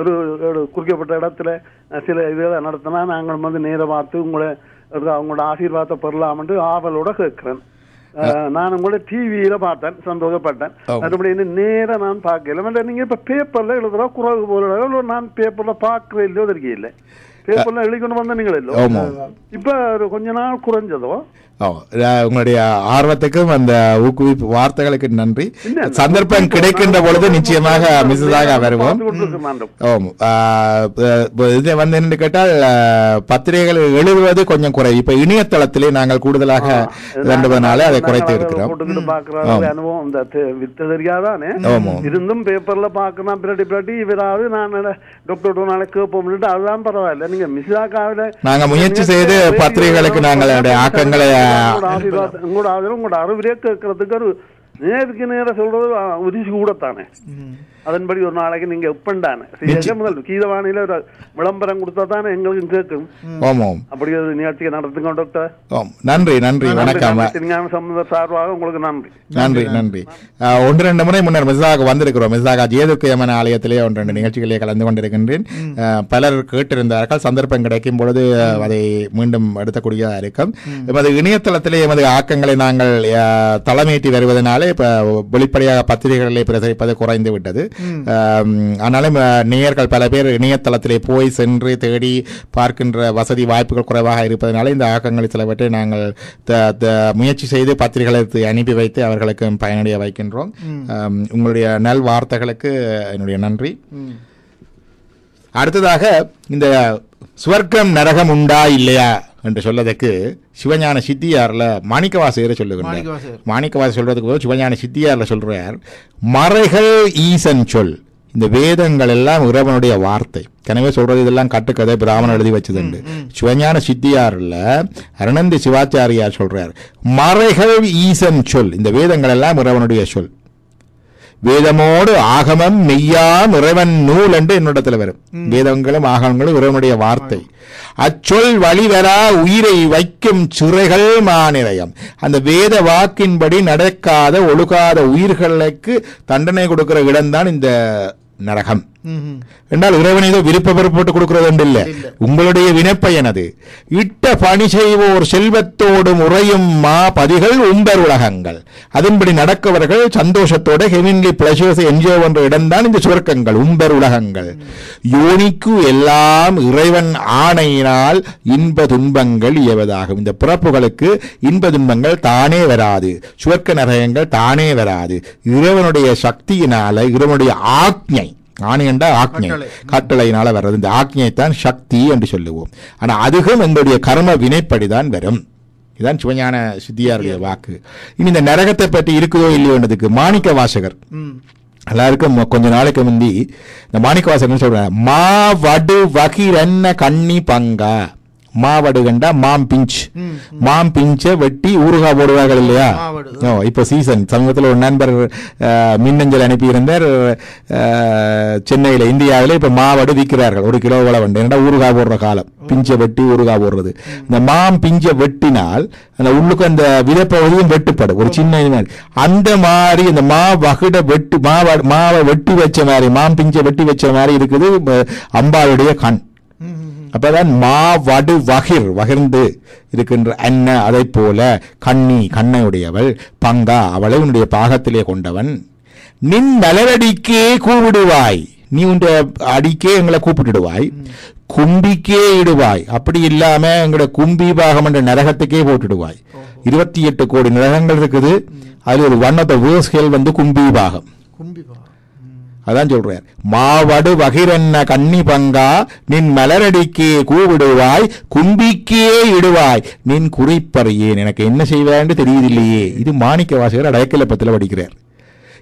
ஒரு ஒரு குறிக்கப்பட்ட இடத்துல சில இதுகளை நடத்தினா நாங்கள் வந்து நேர பார்த்து உங்களை அவங்களோட ஆசீர்வாதத்தை பெறலாம்னு ஆவலோட கேட்கிறேன். நான் உங்களை டிவியில பார்த்தேன் சந்தோஷப்பட்டேன். மற்றபடி இன்னும் நேரா நான் பார்க்கல. நீங்க இப்ப பேப்பர்ல எழுதுறா குறவு போல நான் பேப்பர்ல பார்க்கவே இல்லையோ பேப்பர்ல எழுதி கொண்டு வந்த நீங்கள். இப்ப கொஞ்ச நாள் குறைஞ்சதோ? உங்களுடைய ஆர்வத்துக்கும் அந்த ஊக்குவிப்பு வார்த்தைகளுக்கு நன்றி? சந்தர்ப்பம் கிடைக்கின்ற பொழுது நிச்சயமாக மிஸ்ஸாக வருவோம். இப்ப இது வந்து என்னன்னு கேட்டால் பத்திரிகைகள் எழுதுவது கொஞ்சம் குறை. இப்ப இணையதளத்திலே நாங்கள் கூடுதலாக வேண்டுவதனால அதை குறைத்து இருக்கிறோம். அனுபவம் இந்த வித்த தெரியாதானே. இருந்தும் பேப்பர்ல பாக்கலாம் பிராட்டி பிராட்டி இவராவது நான் டாக்டர் கேட்போம்னுட்டு அதுதான் பரவாயில்ல. நீங்க மிஸ்ஸாக்காவில நாங்க முயற்சி செய்து பத்திரிகைகளுக்கு நாங்கள் ஆக்கங்களை உங்களோட உங்களோட ஆதரவு உங்களோட அறிவுரையே கேட்கறதுக்கு ஒரு நேருக்கு நேர சொல்றது உரிசி கூடத்தானே. அதன்படி ஒரு நாளைக்கு நீங்க எப்பண்டானே சரி, முதல் கீதவாணியில ஒரு விளம்பரம் கொடுத்தா தானே எங்களுக்கும் கேட்கும் ஆமாம் அப்படி ஒரு நிகழ்ச்சியை நடத்துங்க டாக்டர். நன்றி நன்றி. வணக்கம். திருஞான சம்பந்தர் சார்பாக உங்களுக்கு நன்றி. நன்றி நன்றி. ஒன்று ரெண்டு முறை முன்னர் மிஸ்ஸாக வந்திருக்கிறோம். மிஸ்ஸாக ஜேதுக்கியமன ஆலயத்திலே ஒன்று ரெண்டு நிகழ்ச்சிகளிலே கலந்து கொண்டிருக்கின்றேன். பலர் கேட்டிருந்தார்கள். சந்தர்ப்பம் கிடைக்கும் பொழுது அதை மீண்டும் எடுத்தக்கூடியதாக இருக்கும். எமது இணையதளத்திலே எமது ஆக்கங்களை நாங்கள் தலைமையேற்றி வருவதனாலே இப்ப வெளிப்படையாக பத்திரிகைகளிலே பிரசரிப்பது குறைந்து விட்டது. ஆனாலும் நேயர்கள் பல பேர் இணையதளத்திலே போய் சென்று தேடி பார்க்கின்ற வசதி வாய்ப்புகள் குறைவாக இருப்பதனால இந்த ஆக்கங்களை சிலவற்றை நாங்கள் முயற்சி செய்து பத்திரிகைகளுக்கு அனுப்பி வைத்து அவர்களுக்கு பயனடைய வைக்கின்றோம். உங்களுடைய நல் வார்த்தைகளுக்கு என்னுடைய நன்றி. அடுத்ததாக இந்த சுவர்க்கம் நரகம் உண்டா இல்லையா? என்று சொல்லதற்கு சிவஞான சித்தியார்ல மாணிக்கவாசகரை சொல்லுகின்றார். மாணிக்கவாசகர். மாணிக்கவாசகர் சொல்றதுக்கு போது சிவஞான சித்தியார்ல சொல்றார் மறைகள் ஈசன் சொல். இந்த வேதங்கள் எல்லாம் இறைவனுடைய வார்த்தை. எனவே சொல்றது இதெல்லாம் கட்டுக்கதை பிராமணன் எழுதி வச்சதுண்டு. சிவஞான சித்தியார்ல அருணந்தி சிவாச்சாரியார் சொல்றார் மறைகள் ஈசன் சொல். இந்த வேதங்கள் எல்லாம் இறைவனுடைய சொல். வேதமோடு ஆகமம் மெய்யாம் இறைவன் நூல் என்று என்னிடத்தில் வரும். வேதங்களும் ஆகமங்களும் இறைவனுடைய வார்த்தை. அச்சொல் வழிவரா உயிரை வைக்கும் சிறைகள் மாநிலையம். அந்த வேத வாக்கின்படி நடக்காத ஒழுகாத உயிர்களுக்கு தண்டனை கொடுக்கிற இடம்தான் இந்த நரகம். என்றால் இறைவன் ஏதோ விருப்ப போட்டு கொடுக்கிறது இல்ல. உங்களுடைய வினைப்பயன் அது. இட்ட பணி செய்வோர் செல்வத்தோடும் உறையும் மா பதிகள் உம்பர் உலகங்கள். அதன்படி நடக்கவர்கள் சந்தோஷத்தோட ஹெவின்லி பிளஷர்ஸ் என்ஜாய் பண்ற இடம்தான் இந்த சுவர்க்கங்கள் உம்பர் உலகங்கள். யோனிக்கு எல்லாம் இறைவன் ஆணையினால் இன்ப துன்பங்கள் இயவதாகும். இந்த பிறப்புகளுக்கு இன்ப துன்பங்கள் தானே வராது. சுவர்க்க நரகங்கள் தானே வராது. இறைவனுடைய சக்தியினால இறைவனுடைய ஆக்ஞை ஆணை என்றால் ஆக்ஞை கட்டளையினால வர்றது. இந்த ஆக்ஞை தான் சக்தி என்று சொல்லுவோம். ஆனா அதுவும் எங்களுடைய கர்ம வினைப்படிதான் வரும். இதுதான் சிவஞான சித்தியாருடைய வாக்கு. இனி இந்த நரகத்தை பற்றி இருக்குதோ இல்லையோன்றதுக்கு மாணிக்க வாசகர். எல்லாருக்கும் கொஞ்ச நாளைக்கு முந்தி இந்த மாணிக்க வாசகர் சொல்றாங்க மா வடு வகிரன்ன கண்ணி பங்கா. மாவடு கண்டா மாம் பிஞ்ச் மாம் பிஞ்ச வெட்டி ஊறுகாய் போடுவார்கள் இல்லையா. ஓ இப்போ சீசன் சமீபத்தில் ஒரு நண்பர் மின்னஞ்சல் அனுப்பியிருந்தார். சென்னையில் இந்தியாவில் இப்போ மாவடு விற்கிறார்கள். ஒரு கிலோ விலை வந்து. என்னடா ஊறுகாய் போடுற காலம்? பிஞ்சை வெட்டி ஊறுகாய் போடுறது. இந்த மாம் பிஞ்சை வெட்டினால் அந்த உள்ளுக்கு அந்த விதைப்பகுதியும் வெட்டுப்படும். ஒரு சின்ன மாதிரி. அந்த மாதிரி இந்த மா வகுட வெட்டு மாவ மாவை வெட்டி வச்ச மாதிரி மாம் பிஞ்சை வெட்டி வச்ச மாதிரி இருக்குது அம்பாளுடைய கண். அப்பதான் மா வடு வகிர் வகிர்ந்து இருக்கின்ற அன்ன அதை போல கண்ணி கண்ணையுடையவள் பங்கா அவளை உன்னுடைய பாகத்திலே கொண்டவன். நின் நலரடிக்கே கூவிடுவாய் நீ உன்ற அடிக்கே எங்களை கூப்பிட்டுடுவாய். கும்பிக்கே இடுவாய். அப்படி இல்லாம எங்களோட கும்பி பாகம் என்ற நரகத்துக்கே போட்டுடுவாய். இருபத்தி எட்டு கோடி நரகங்கள் இருக்குது. அதுல ஒரு one of the worst hell வந்து கும்பி பாகம். அதான் சொல்றார். மாவடு வகிரன்ன கன்னி பங்கா நின் மலரடிக்கே கூவிடுவாய் கும்பிக்கே இடுவாய். நின் குறிப்பறியேன் எனக்கு என்ன செய்வேன்னு தெரியுதில்லையே. இது மாணிக்க வாசகர் அடைக்கலப்பத்தில் படிக்கிறார்.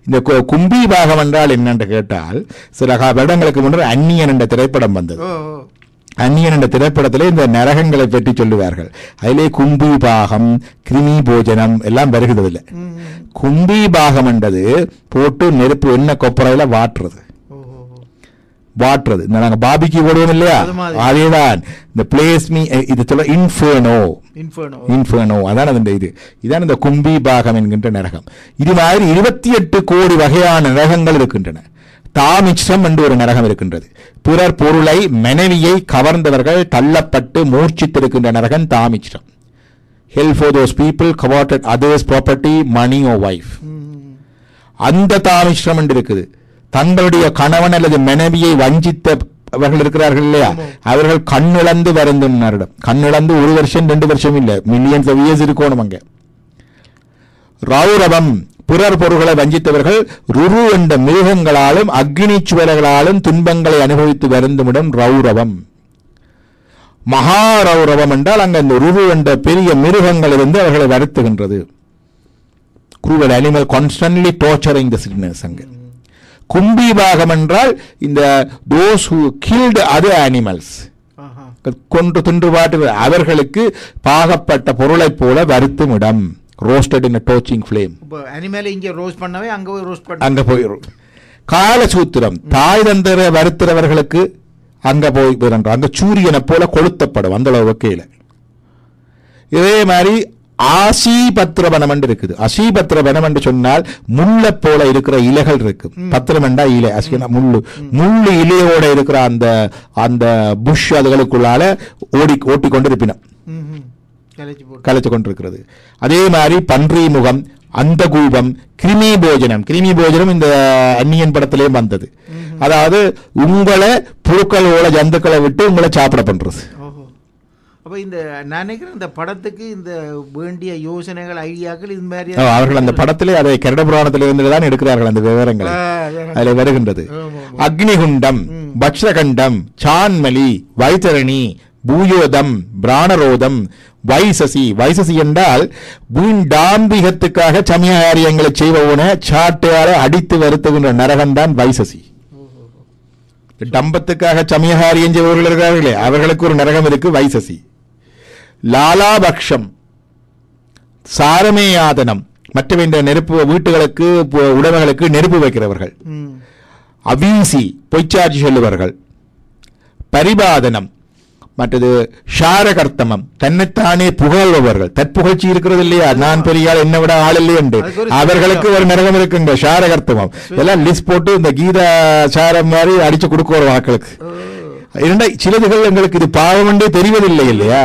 இந்த கும்பி பாகம் என்றால் என்னென்று கேட்டால் சில வருடங்களுக்கு முன்னர் அந்நியன் என்ற திரைப்படம் வந்தது. அந்நியன் என்ற திரைப்படத்திலே இந்த நரகங்களை பற்றி சொல்லுவார்கள். அதிலே கும்பி பாகம் கிருமி போஜனம் எல்லாம் வருகிறது இல்ல கும்பி பாகம் என்றது போட்டு நெருப்பு எண்ணெய் கொப்பரையில வாட்டுறது. வாட்டுறது. இந்த நாங்க பாபிக்கு போடுவோம் இல்லையா. அதேதான். இந்த பிளேஸ் மீ இது சொல்ல இன்ஃபர்னோ இன்ஃபர்னோ அதான் அந்த இது. இதான் இந்த கும்பி பாகம் என்கின்ற நரகம். இது மாதிரி இருபத்தி எட்டு கோடி வகையான நரகங்கள் இருக்கின்றன. தாமிச்சம் என்று ஒரு நரகம் இருக்கின்றது. பிறர் பொருளை மனைவியை கவர்ந்தவர்கள் தள்ளப்பட்டு மூர்ச்சித்திருக்கின்ற நரகம் Tamisram hell for those people coveted others property money or wife அந்த தாமிஸ்ரம் என்று இருக்குது. தங்களுடைய கணவன் அல்லது மனைவியை வஞ்சித்த அவர்கள் இருக்கிறார்கள் இல்லையா? அவர்கள் கண்ணிழந்து வருந்தும் நரிடம் கண்ணிழந்து ஒரு வருஷம் ரெண்டு வருஷம் இல்லை. மில்லியன்ஸ் ஆஃப் இயர்ஸ் இருக்கணும் அங்க. ரௌரவம் பிறர் பொருள்களை வஞ்சித்தவர்கள் ருரு என்ற மிருகங்களாலும் அக்னி சுவர்களாலும் துன்பங்களை அனுபவித்து வருந்துமிடம் ரௌரவம். மகாரௌரவம் என்றால் அங்க இந்த ருரு என்ற பெரிய மிருகங்கள் இருந்து அவர்களை வருத்துகின்றது. cruel animal constantly torturing the sinners அங்க. கும்பிபாகம் என்றால் இந்த who killed other animals. ஆஹா. கொன்று தின்று பாட்டு அவர்களுக்கு பாகப்பட்ட பொருளைப் போல வருத்தும் இடம் ரோஸ்டட் இன் டோச்சிங் ஃப்ளேம் இப்போ அனிமேல இங்க ரோஸ்ட் பண்ணவே அங்க போய் ரோஸ்ட் பண்ண. அங்க போயிடும் காலசூத்திரம் தாய் தந்தர வருத்துறவர்களுக்கு அங்க போய் போயிடுறோம் அங்க சூரியனை போல கொளுத்தப்படும் அந்த வகையில இதே மாதிரி ஆசீபத்திரவனம் என்று இருக்குது. அசீபத்திரவனம் என்று சொன்னால் முள்ள போல இருக்கிற இலைகள் இருக்கு பத்திரமெண்டா இலை அசினா முள்ளு. முள்ளு இலையோட இருக்கிற அந்த அந்த புஷ் அதுகளுக்குள்ளால ஓடி ஓட்டி கொண்டிருப்பினம் ம்ஹும். கலைச்சு கொண்டிருக்கிறது அதே மாதிரி பன்றி முகம் அந்த கூபம் கிருமி போஜனம். கிருமி போஜனம் இந்த அந்நியன் படத்திலேயும் வந்தது. அதாவது உங்களை புழுக்களோட ஜந்துக்களை விட்டு உங்களை சாப்பிட பண்றது. அப்ப இந்த நான் நினைக்கிறேன் இந்த படத்துக்கு இந்த வேண்டிய யோசனைகள் ஐடியாக்கள் இது மாதிரி அவர்கள் அந்த படத்திலே அதை கருட புராணத்திலிருந்து தான் எடுக்கிறார்கள் அந்த விவரங்களை. அதில் வருகின்றது. அக்னிகுண்டம் பக்ஷகண்டம் சான்மலி வைத்தரணி பூயோதம் பிராணரோதம் வைசசி. வைசசி என்றால் வீண் டாம்பிகத்துக்காக சமய காரியங்களை செய்பவன சாட்டையால அடித்து வருத்துகின்ற நரகம்தான் வைசசி. டம்பத்துக்காக சமய காரியம் செய்பவர்கள் இருக்கிறார்களே அவர்களுக்கு ஒரு நரகம் இருக்கு வைசசி. லாலாபக்ஷம் சாரமேயாதனம் மற்ற இந்த நெருப்பு வீட்டுகளுக்கு உடைமைகளுக்கு நெருப்பு வைக்கிறவர்கள். அவீசி பொய்ச்சாட்சி சொல்லுவார்கள் பரிபாதனம் மற்றது ஷாரகர்த்தமம். தன்னைத்தானே புகழ்பவர்கள். தற்புகழ்ச்சி இருக்கிறது இல்லையா நான் பெரிய ஆள் என்னை விட ஆள் இல்லை என்று. ஒரு அவர்களுக்கு ஒரு நரகம் இருக்குங்க ஷாரகர்த்தமம். எல்லாம் லிஸ்ட் போட்டு இந்த கீதா சாரம் மாதிரி அடிச்சு கொடுக்குற வாக்களுக்கு இரண்டா சிலதுகள் எங்களுக்கு இது பாவம் என்றே தெரிவதில்லை இல்லையா?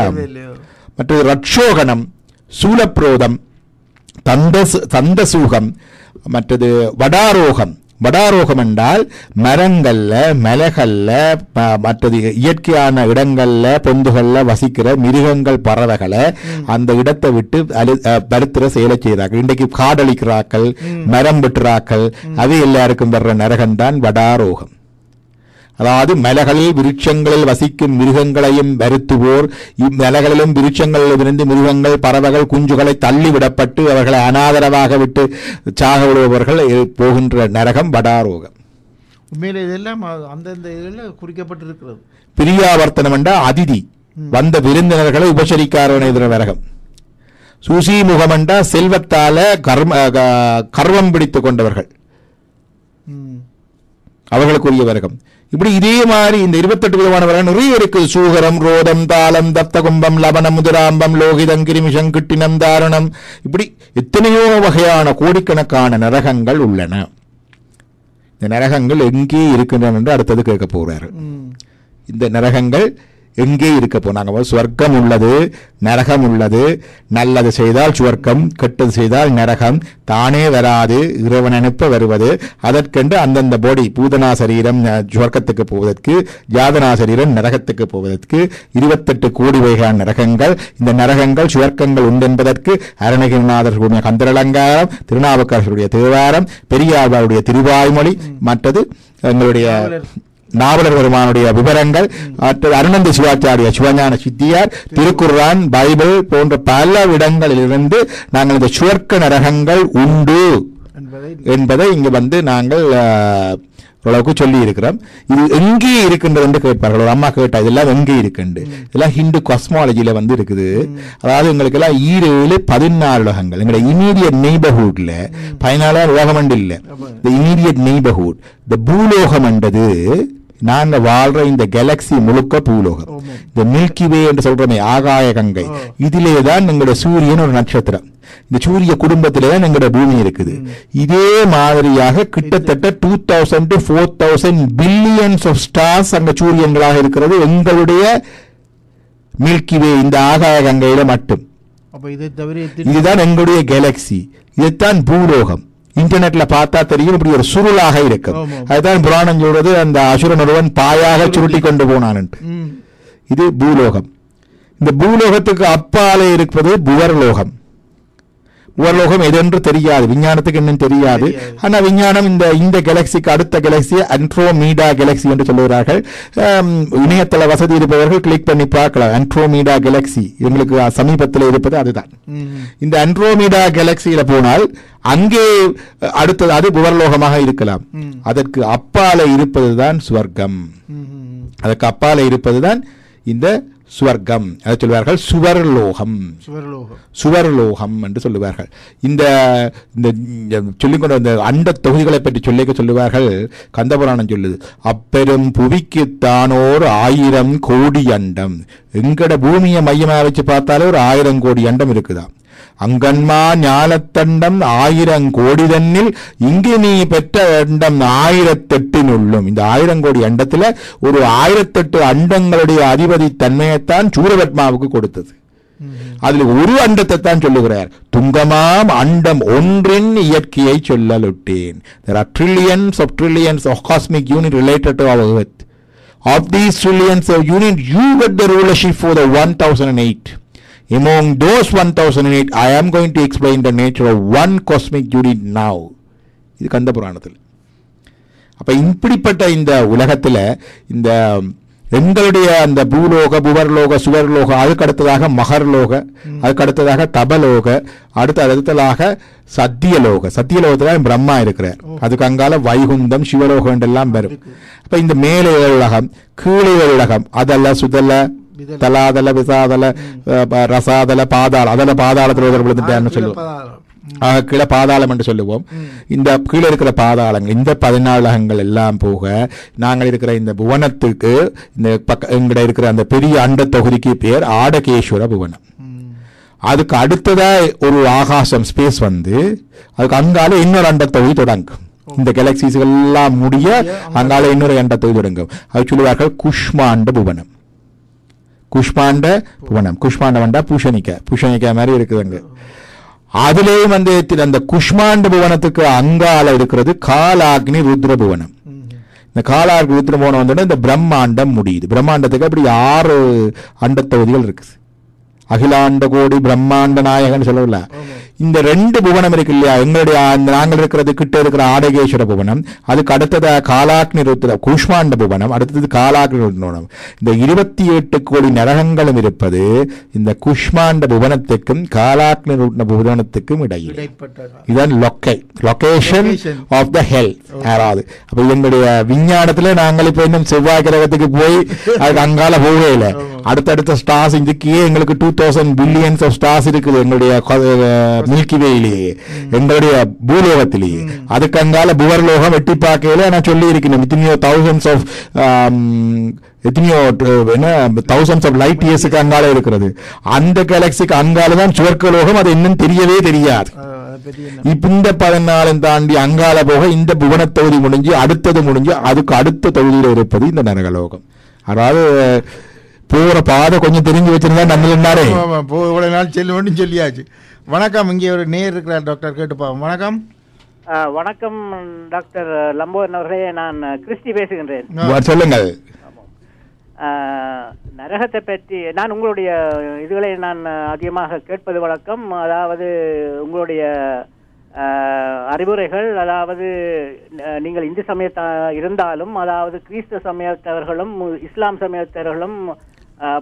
மற்றது ரட்சோகணம் சூலப்ரோதம் தந்தசு தந்தசூகம் மற்றது வடாரோகம். வடாரோகம் என்றால் மரங்கள்ல மலைகள்ல ம- மற்றது இயற்கையான இடங்கள்ல பொந்துகள்ல வசிக்கிற மிருகங்கள் பறவைகளை அந்த இடத்தை விட்டு அழு அஹ், வருத்துற செயலை செய்கிறார்கள் இன்றைக்கு காடழிக்கிறாக்கள் மரம் வெட்டுறாக்கள் அது எல்லாருக்கும் வர்ற நரகம்தான் வடாரோகம். அதாவது மலைகளில் விருட்சங்களில் வசிக்கும் மிருகங்களையும் வருத்துவோர். இம்மலைகளிலும் விருட்சங்களிலும் இருந்து மிருகங்கள் பறவைகள் குஞ்சுகளை தள்ளிவிடப்பட்டு அவர்களை அனாதரவாக விட்டு சாக விடுபவர்கள் போகின்ற நரகம் வடாரோகம். உண்மையில இதெல்லாம் அந்தந்த இதில் குறிக்கப்பட்டிருக்கிறது. பிரியாவர்த்தனம் என்றா அதிதி. வந்த விருந்தினர்களை உபசரிக்காரவன் எதிர நரகம். சூசி முகமண்டா செல்வத்தால கர்ம கர்வம் பிடித்து கொண்டவர்கள். அவர்களுக்குரிய வர்க்கம் இப்படி இதே மாதிரி இந்த இருபத்தெட்டு விதமான வர்க்கம் நிறைய இருக்கு சூகரம் ரோதம் தாளம் தப்தகும்பம் லவணம் முதிராம்பம் லோகிதம் கிரிமிஷம் கிட்டினம் தாரணம். இப்படி எத்தனையோ வகையான கோடிக்கணக்கான நரகங்கள் உள்ளன. இந்த நரகங்கள் எங்கே இருக்கின்றன என்று அடுத்தது கேட்க போறாரு. இந்த நரகங்கள் எங்கே இருக்க போனாங்க சுவர்க்கம் உள்ளது நரகம் உள்ளது. நல்லது செய்தால் சுவர்க்கம் கெட்டது செய்தால் நரகம். தானே வராது இறைவன் அனுப்ப வருவது. அதற்கென்று அந்தந்த பாடி பூதனா சரீரம் சுவர்க்கத்துக்கு போவதற்கு ஜாதனா சரீரம் நரகத்துக்கு போவதற்கு இருபத்தெட்டு கோடி வகையான நரகங்கள். இந்த நரகங்கள் சுவர்க்கங்கள் உண்டு என்பதற்கு அருணகிரிநாதர்களுடைய கந்தரலங்காரம் திருநாவுக்கரசருடைய தேவாரம் பெரியாழ்வாருடைய திருவாய்மொழி மற்றது எங்களுடைய நாவலர் பெருமானுடைய விவரங்கள் மற்ற அருணந்த சிவாச்சாரிய சிவஞான சித்தியார் திருக்குர்ஆன் பைபிள் போன்ற பல இடங்களிலிருந்து நாங்கள் இந்த சுவர்க்க நரகங்கள் உண்டு என்பதை இங்கு வந்து நாங்கள் ஓரளவுக்கு சொல்லி இருக்கிறோம் இது எங்கே இருக்கின்றது என்று கேட்பார்கள். ஒரு அம்மா கேட்டா இதெல்லாம் எங்கே இருக்குண்டு இதெல்லாம் ஹிந்து காஸ்மாலஜில வந்து இருக்குது. அதாவது எங்களுக்கு எல்லாம் ஈரேழு பதினாலு உலகங்கள். எங்களுடைய இமீடியட் நெய்பர்ஹுட்ல பதினாலாம் உலகம் இல்ல. இந்த இமீடியட் நெய்பர்ஹுட் இந்த பூலோகம் என்றது நாங்க வாழ்ற இந்த கேலக்சி முழுக்க பூலோகம். இந்த மில்கி வே என்று சொல்றோமே ஆகாய கங்கை. இதிலே தான் எங்களோட சூரியன் ஒரு நட்சத்திரம். இந்த சூரிய குடும்பத்திலே தான் எங்களோட பூமி இருக்குது. இதே மாதிரியாக கிட்டத்தட்ட two thousand to four thousand billions of stars அங்க சூரியன்களாக இருக்கிறது. எங்களுடைய மில்கி வே இந்த ஆகாய கங்கையில மட்டும். இதுதான் எங்களுடைய கேலக்சி இதுதான் பூலோகம். இன்டர்நெட்ல பார்த்தா தெரியும் இப்படி ஒரு சுருளாக இருக்கும். அதுதான் புராணம் சொல்றது அந்த அசுரன் ஒருவன் பாயாக சுருட்டி கொண்டு போனான்ட்டு ம். இது பூலோகம் இந்த பூலோகத்துக்கு அப்பாலே இருப்பது புவர்லோகம் புவர்லோகம் எதென்று தெரியாது விஞ்ஞானத்துக்கு இன்னும் தெரியாது தெரியாது. ஆனா விஞ்ஞானம் இந்த இந்த கேலக்சிக்கு அடுத்த கேலக்சி அன்ட்ரோமீடா கேலக்சி என்று சொல்லுகிறார்கள் இணையதள வசதி இருப்பவர்கள் கிளிக் பண்ணி பார்க்கலாம் அன்ட்ரோமீடா கேலக்சி எங்களுக்கு சமீபத்தில் இருப்பது அதுதான். இந்த அன்ட்ரோமீடா கேலக்சியில போனால் அங்கே அடுத்தது அது புவர்லோகமாக இருக்கலாம். அதற்கு அப்பால இருப்பதுதான் சுவர்க்கம். அதற்கு அப்பால இருப்பதுதான் இந்த சுவர்க்கம். அதை சொல்வார்கள் சுவர்லோகம். சுவர்லோகம். என்று சொல்லுவார்கள். இந்த இந்த சொல்லிக்கொண்ட இந்த அண்ட தொகுதிகளை பற்றி சொல்லிக்க சொல்லுவார்கள். கந்தபுராணம் சொல்லுது அப்பெரும் புவிக்கு தானோர் ஆயிரம் கோடி அண்டம். எங்கட பூமியை மையமா வச்சு பார்த்தாலே ஒரு ஆயிரம் கோடி அண்டம் இருக்குதாம். அங்கன்மா ஞானத்தண்டம் ஆயிரம் கோடி தன்னில் இங்கு நீ பெற்ற அண்டம் ஆயிரத்தெட்டினுள்ளும். இந்த ஆயிரம் கோடி அண்டத்துல ஒரு ஆயிரத்தெட்டு அண்டங்களுடைய அதிபதி தன்மையைத்தான் சூரபத்மாவுக்கு கொடுத்தது. அதில் ஒரு அண்டத்தை தான் சொல்லுகிறார். துங்கமாம் அண்டம் ஒன்றின் இயற்கையை சொல்லலுட்டேன். There are trillions of trillions of cosmic unit related to our earth. Of these trillions of unit you get the rulership for the 1008 among those 1008 i am going to explain the nature of one cosmic unit now. இது கந்த புராணத்தில். அப்ப இப்படிப்பட்ட இந்த உலகத்துல இந்த எங்களுடைய அந்த பூலோக புவர்லோக சுவர்லோக அதுக்கு அடுத்ததாக மகர்லோக அதுக்கு அடுத்ததாக தபலோக அடுத்து அடுத்ததாக சத்தியலோக. சத்தியலோகத்துல பிரம்மா இருக்கிறார். அதுக்கு அங்கால வைகுந்தம் சிவலோகம் எல்லாம் வரும். அப்ப இந்த மேலே உலகம் கீழே உலகம் அதல்ல சுதல விதல. தலாதல விசாதல ரசாதல பாதாள அதல பாதாளத்தில் உதர்படுத்திட்டான்னு சொல்லுவோம். ஆக கீழே பாதாளம் என்று சொல்லுவோம் இந்த கீழே இருக்கிற பாதாளங்கள் இந்த பதினாலகங்கள் எல்லாம் போக நாங்கள் இருக்கிற இந்த புவனத்துக்கு இந்த பக்க எங்கட இருக்கிற அந்த பெரிய அண்ட தொகுதிக்கு பேர் ஆடகேஸ்வர புவனம். அதுக்கு அடுத்ததா ஒரு ஆகாசம் ஸ்பேஸ் வந்து அதுக்கு அங்கால இன்னொரு அண்ட தொகுதி தொடங்கும் இந்த கேலக்சிஸ்கள் எல்லாம் முடிய அங்கால இன்னொரு அண்ட தொகுதி தொடங்கும் அது சொல்லுவார்கள் குஷ்மாண்ட புவனம் குஷ்மாண்ட புவனம். குஷ்மாண்டம் வண்டா பூஷணிக்க. பூஷணிக்காய் மாதிரி இருக்குதுங்க. அதுலேயும் வந்து அந்த குஷ்மாண்ட புவனத்துக்கு அங்கால இருக்கிறது காலாக்னி ருத்ர புவனம். இந்த காலாக்னி ருத்ர புவனம் வந்தோடனே இந்த பிரம்மாண்டம் முடியுது. பிரம்மாண்டத்துக்கு அப்படி ஆறு அண்ட தொகுதிகள் இருக்குது. அகிலாண்ட கோடி பிரம்மாண்ட நாயகன் சொல்லல இந்த ரெண்டு புவனம் இருக்கு இல்லையா? எங்களுடைய நாங்கள் இருக்கிறது கிட்ட இருக்கிற ஆடகேஸ்வர புவனம் அதுக்கு அடுத்ததா காலாக்னி ருத்ர கூஷ்மாண்ட புவனம் அடுத்தது காலாக்னி ருத்ரம் இந்த இருபத்தி எட்டு கோடி நரகங்களும் இருப்பது இந்த குஷ்மாண்ட புவனத்துக்கும் காலாக்னி ருத்ர புவனத்துக்கும் இடையில். இதுதான் லொக்கை லொகேஷன். ஆஃப் த ஹெல் யாராவது. அப்ப எங்களுடைய விஞ்ஞானத்துல நாங்கள் இப்ப இன்னும் செவ்வாய் கிரகத்துக்கு போய் அதுக்கு அங்கால போகவே இல்லை. அடுத்தடுத்த ஸ்டார்ஸ் இதுக்கே எங்களுக்கு two thousand billions of stars இருக்குது. எங்களுடைய மில்கி வேயிலேயே எங்களுடைய பூலோகத்திலேயே அதுக்கு அங்கால புவர்லோகம் வெட்டி பார்க்கையில நான் சொல்லி இருக்கேன் எத்தனையோ தௌசண்ட்ஸ் ஆஃப் எத்தனையோ அஹ், என்ன தௌசண்ட்ஸ் ஆஃப் லைட் இயர்ஸுக்கு அங்கால இருக்கிறது. அந்த கேலக்சிக்கு அங்கால தான் சுவர்க்கலோகம் அது இன்னும் தெரியவே தெரியாது. இப்ப இந்த பதினாலும் தாண்டி அங்கால போக இந்த புவன தொகுதி முடிஞ்சு அடுத்தது முடிஞ்சு அதுக்கு அடுத்த தொகுதியில இருப்பது இந்த நரகலோகம் அதாவது போற பாதை கொஞ்சம் தெரிஞ்சு வச்சிருந்தா நம்ம என்னாரே ஆமா, ஆமா. போ இவ்வளவு நாள் செல்லுன்னு சொல்லியாச்சு. வணக்கம் இங்கே ஒரு நேர் இருக்கிறார் டாக்டர் கேட்டுப்பா வணக்கம். வணக்கம் டாக்டர் லம்போன் அவர்களே நான் கிறிஸ்டி பேசுகின்றேன். சொல்லுங்கள். நரகத்தை பற்றி நான் உங்களுடைய இதுகளை நான் அதிகமாக கேட்பது வழக்கம் அதாவது உங்களுடைய அறிவுரைகள் அதாவது நீங்கள் இந்து சமயத்த இருந்தாலும் அதாவது கிறிஸ்து சமயத்தவர்களும் இஸ்லாம் சமயத்தவர்களும்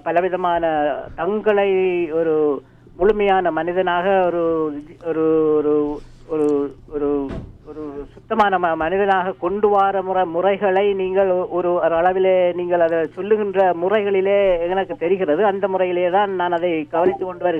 பலவிதமான தங்களை ஒரு முழுமையான மனிதனாக ஒரு ஒரு ஒரு ஒரு ஒரு ஒரு சுத்தமான ம- மனிதனாக கொண்டு வர முறை முறைகளை நீங்கள் ஒரு ஒரு அளவிலே நீங்கள் அதை சொல்லுகின்ற முறைகளிலே எனக்கு தெரிகிறது. அந்த முறையிலே தான் நான் அதை கவனித்து கொண்டு வருகிறேன்.